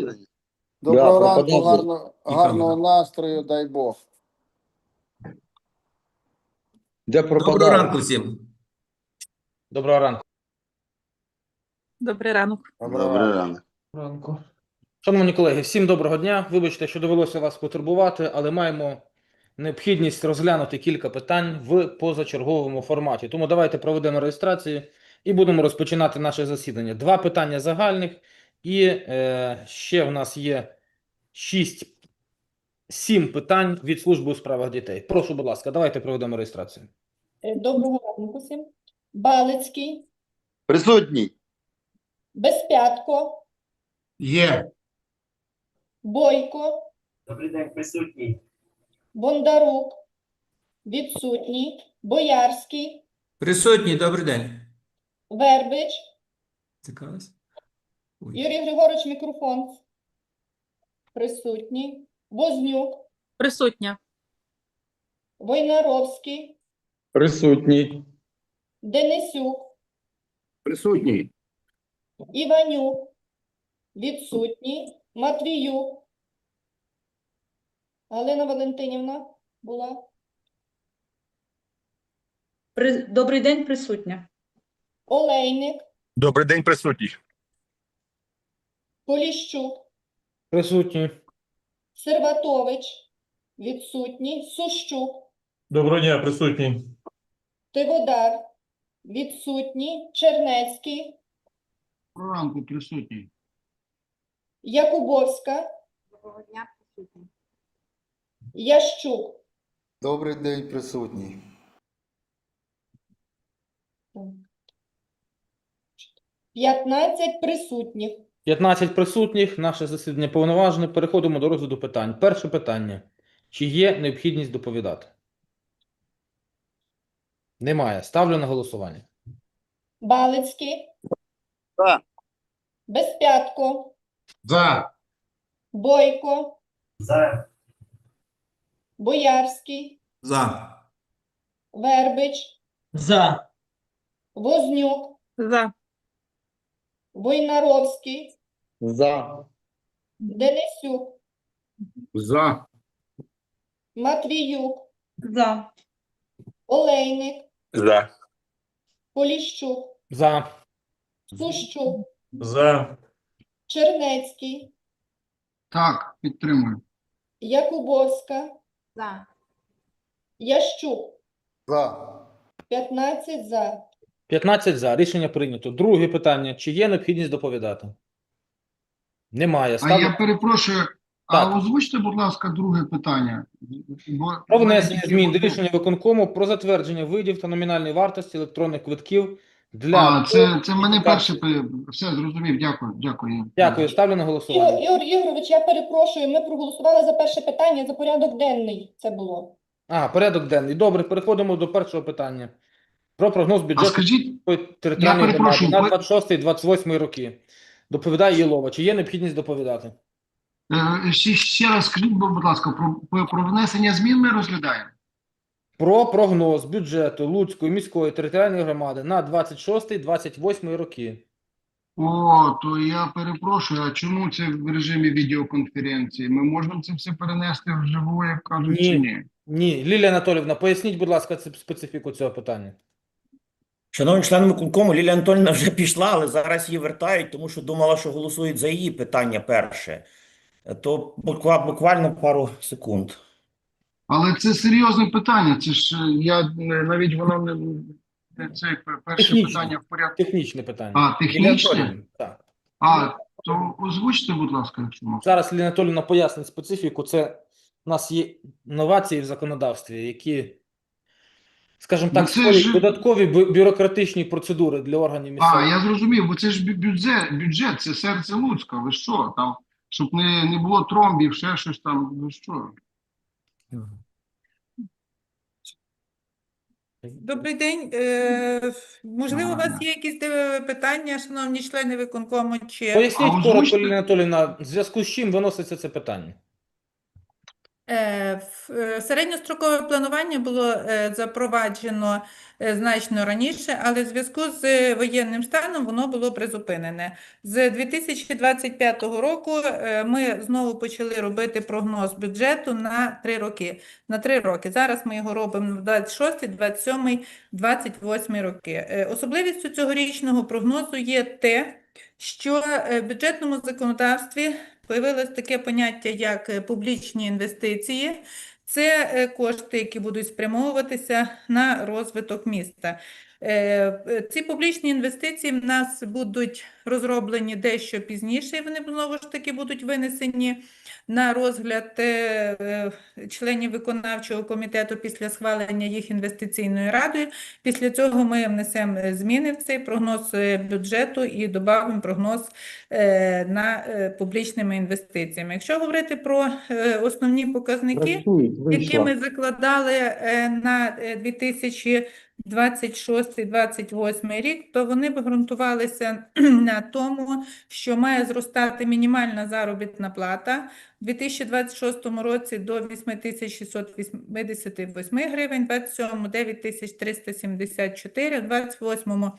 засідання. Доброго Да, ранку, гарно, гарного настрою, дай Бог. Де? Доброго ранку всім. Доброго ранку. Добрий ранок. Добрий ранок. ранку. Шановні колеги, всім доброго дня. Вибачте, що довелося вас потурбувати, але маємо необхідність розглянути кілька питань в позачерговому форматі. Тому давайте проведемо реєстрацію і будемо розпочинати наше засідання. Два питання загальних, і е, ще в нас є шість, сім питань від служби у справах дітей. Прошу, будь ласка, давайте проведемо реєстрацію. Е, Доброго ранку всім. Балицький, Присутній. Безпятко, Є. Бойко, Добрий день, присутній. Бондарук, відсутній, Боярський, Присутній, добрий день. Вербич, Цікавись. Юрій Григорович, мікрофон. Присутній, Вознюк, Присутня. Войнаровський, Присутній. Денисюк, Присутній. Іванюк, відсутній, Матвіюк. Галина Валентинівна була. При... Добрий день, присутня. Олейник, Добрий день, присутній. Поліщук, Присутні. Серватович, відсутній, Сущук, Доброго дня, присутній. Тиводар, відсутній, Чернецький, Доброго ранку, присутній. Якубовська, Ящук. Добрий день, присутній. П'ятнадцять присутніх. 15 присутніх, наше засідання повноважне. Переходимо до розгляду питань. Перше питання. Чи є необхідність доповідати? Немає. Ставлю на голосування. Балицький. За. Безпятко, За. Бойко, За. Боярський, За. Вербич, За. Вознюк, За. Войнаровський, За. Денисюк, За. Матвіюк, За. Олейник, За. Поліщук, За. Сущук, За. Чернецький, Так, підтримую. Якубовська, За. Ящук. За. 15 за. 15 за. Рішення прийнято. Друге питання. Чи є необхідність доповідати? Немає. А я перепрошую, Так. а озвучте, будь ласка, друге питання. Бо про внесення змін до рішення виконкому про затвердження видів та номінальної вартості електронних квитків для А, це, це мене перше. Все, зрозумів. Дякую, дякую. Дякую. Ставлю на голосування. Ігор Ігорович, я перепрошую, ми проголосували за перше питання, за порядок денний це було. А, порядок денний. Добре, переходимо до першого питання. Про прогноз А бюджету скажіть, територіальної громади перепрошую, на 26-28 роки. Доповідає Єлова. Чи є необхідність доповідати? е, ще, ще раз скажіть, будь ласка, про, про- внесення змін ми розглядаємо? Про прогноз бюджету Луцької міської територіальної громади на 26-28 роки. О, то я перепрошую, а чому це в режимі відеоконференції? Ми можемо це все перенести вживу, як кажуть, чи Ні. ні? Ні, Лілія Анатолівна, поясніть, будь ласка, специфіку цього питання. Шановні члени виконкому, Лілія Анатольовна вже пішла, але зараз її вертають, тому що думала, що голосують за її питання перше. То буквально пару секунд. Але це серйозне питання. Це ж е, я не- навіть воно не це перше Технічне. питання в порядку. Технічне питання. А, технічне? Так. А, то озвучте, будь ласка, якщо можна. Зараз Лілія Анатолівна пояснить специфіку. Це у нас є новації в законодавстві, які, скажімо Ну, так, створюють ж- додаткові бю- бюрократичні процедури для органів А, я зрозумів, бо це ж бюджет, бюджет, це серце Луцька. Ви що? Там, щоб не, не було тромбів, ще щось там. Ви що? Добрий день. Е, Можливо, у вас є якісь е, питання, шановні члени виконкому, чи Поясніть коротко, озвучте. Лілія Анатолівна, в зв'язку з чим виноситься це питання? Е, е, Середньострокове планування було е, запроваджено значно раніше, але в зв'язку з воєнним станом воно було призупинене. З 2025 року ми знову почали робити прогноз бюджету на три роки. На три роки. Зараз ми його робимо в 26, 27, 28 роки. Особливістю цьогорічного прогнозу є те, що в бюджетному законодавстві появилось таке поняття, як е, публічні інвестиції. Це е, кошти, які будуть спрямовуватися на розвиток міста. Е, ці публічні інвестиції в нас будуть розроблені дещо пізніше, і вони знову ж таки будуть винесені на розгляд е, е, членів виконавчого комітету після схвалення їх інвестиційною радою. Після цього ми внесемо зміни в цей прогноз бюджету і додамо прогноз на публічними інвестиціями. Якщо говорити про основні показники, які ми закладали на 2000 26-28 рік, то вони б ґрунтувалися на тому, що має зростати мінімальна заробітна плата у 2026 році до 8688 гривень, у 27 9374, у 28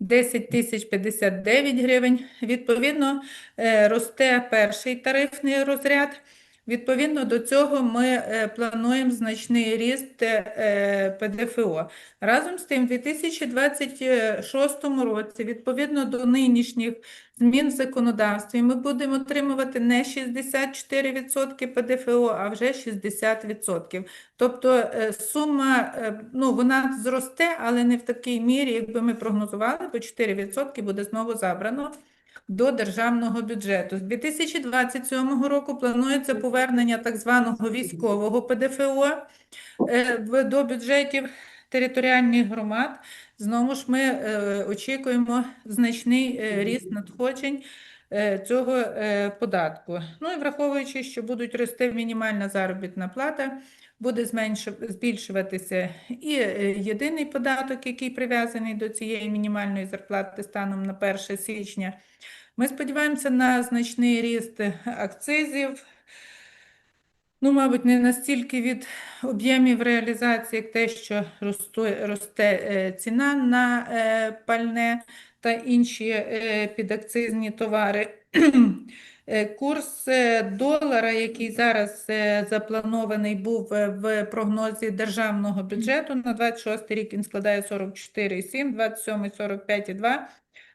10 тисяч 59 гривень. Відповідно, е, росте перший тарифний розряд. Відповідно до цього ми е, плануємо значний ріст е, ПДФО. Разом з тим, у 2026 році, відповідно до нинішніх змін в законодавстві, ми будемо отримувати не 64% ПДФО, а вже 60%. Тобто е, сума, ну, вона зросте, але не в такій мірі, якби ми прогнозували, бо 4% буде знову забрано до державного бюджету. З 2027 року планується повернення так званого військового ПДФО е, до бюджетів територіальних громад. Знову ж ми е, очікуємо значний е, ріст надходжень цього е, податку. Ну і враховуючи, що будуть рости мінімальна заробітна плата, буде збільшуватися і е, єдиний податок, який прив'язаний до цієї мінімальної зарплати станом на 1 січня. Ми сподіваємося на значний ріст акцизів. Ну, мабуть, не настільки від об'ємів реалізації, як те, що росте, росте е, ціна на е, пальне та інші е, підакцизні товари. Е, Курс е, долара, який зараз запланований був в прогнозі державного бюджету на 26 рік, він складає 44,7, 27 45,2,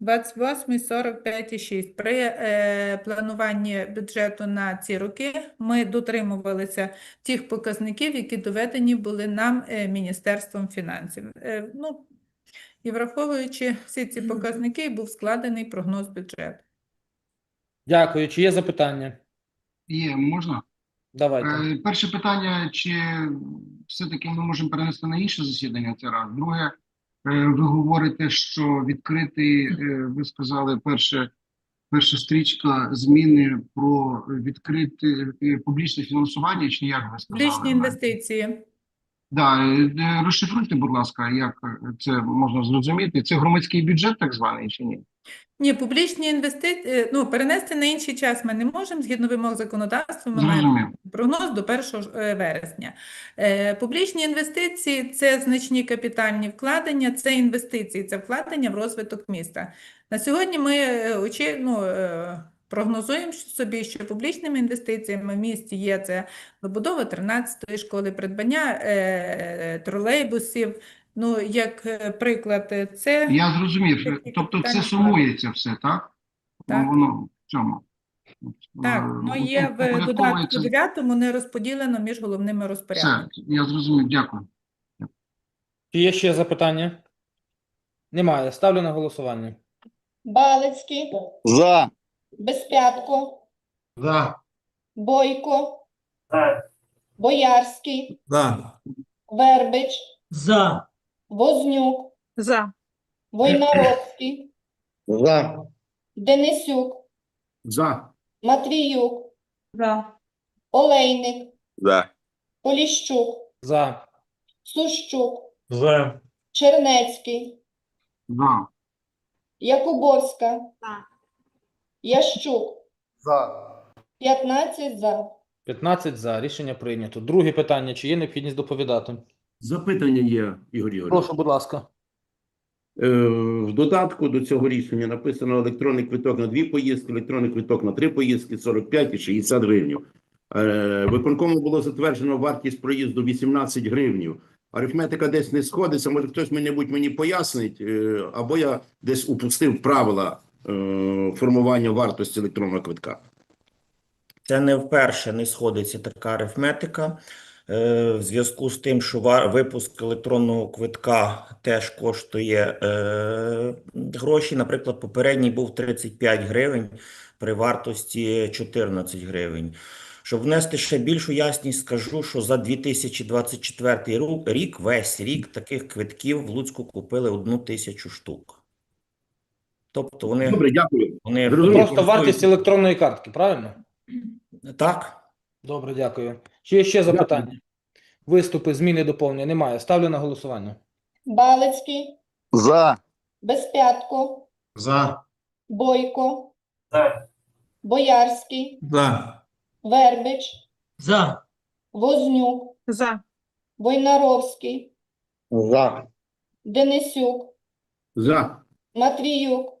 28 45,6. При е, плануванні бюджету на ці роки ми дотримувалися тих показників, які доведені були нам е, Міністерством фінансів. Е, ну, і враховуючи всі ці показники, був складений прогноз бюджету. Дякую. Чи є запитання? Є, можна? Давайте. Е, Перше питання, чи все-таки ми можемо перенести на інше засідання це раз. Друге, е, ви говорите, що відкритий, е, ви сказали, перше, перша стрічка зміни про відкрите е, публічне фінансування, чи як ви сказали? Публічні інвестиції. Да, е, е, розшифруйте, будь ласка, як це можна зрозуміти. Це громадський бюджет так званий чи ні? Ні, публічні інвестиції, ну, перенести на інший час ми не можемо, згідно вимог законодавства, ми маємо прогноз до 1 е, вересня. Е, Публічні інвестиції – це значні капітальні вкладення, це інвестиції, це вкладення в розвиток міста. На сьогодні ми е, очі, ну, е, прогнозуємо собі, що публічними інвестиціями в місті є це добудова 13-ї школи, придбання е, тролейбусів. Ну, як е, приклад, е, це Я зрозумів. Тобто це сумується все, так? Так. Воно в цьому. Так, Е, ну є в додатку упорядковується. 9 не розподілено між головними Все, розпорядниками. я зрозумів, дякую. Чи є ще запитання? Немає. Ставлю на голосування. Балицький, За. Безпятко, За. Бойко. Боярський, За. Вербич, За. Вознюк, За. Войнаровський, За. Денисюк, За. Матвіюк, За. Олейник, За. Поліщук, За. Сущук, За. Чернецький, За. Якубовська, За. Ящук, За. 15 за. 15 за. Рішення прийнято. Друге питання. Чи є необхідність доповідати? Запитання є, Ігор Ігорович. Прошу, будь ласка. Е, В додатку до цього рішення написано електронний квиток на дві поїздки, електронний квиток на три поїздки, 45 і 60 гривнів. Е, Виконкому було затверджено вартість проїзду 18 гривнів. Арифметика десь не сходиться, може хтось мені-небудь мені пояснить, е, або я десь упустив правила формування вартості електронного квитка. Це не вперше не сходиться така арифметика. Е, В зв'язку з тим, що випуск електронного квитка теж коштує е, гроші. Наприклад, попередній був 35 гривень при вартості 14 гривень. Щоб внести ще більшу ясність, скажу, що за 2024 рік, весь рік таких квитків в Луцьку купили одну тисячу штук. Тобто вони, Добре, дякую. вони. Просто вартість електронної картки, правильно? Так. Добре, дякую. Чи є ще запитання? Виступи, зміни, доповнення? Немає. Ставлю на голосування. Балицький, За. Безпятко, За. Бойко, За. Боярський, За. Вербич, За. Вознюк, За. Войнаровський, За. Денисюк, За. Матвіюк,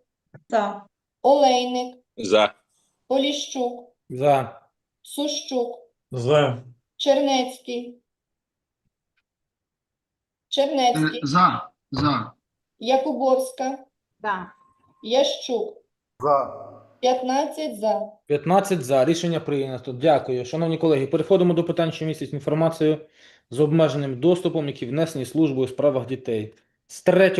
За. Олейник, За. Поліщук, За. Сущук, За. Чернецький, Чернецький, За. За. Якубовська, За. Ящук, За. 15 за. 15 за. Рішення прийнято. Дякую. Шановні колеги, переходимо до питань, що містять інформацію з обмеженим доступом, які внесені службою у справах дітей. З 3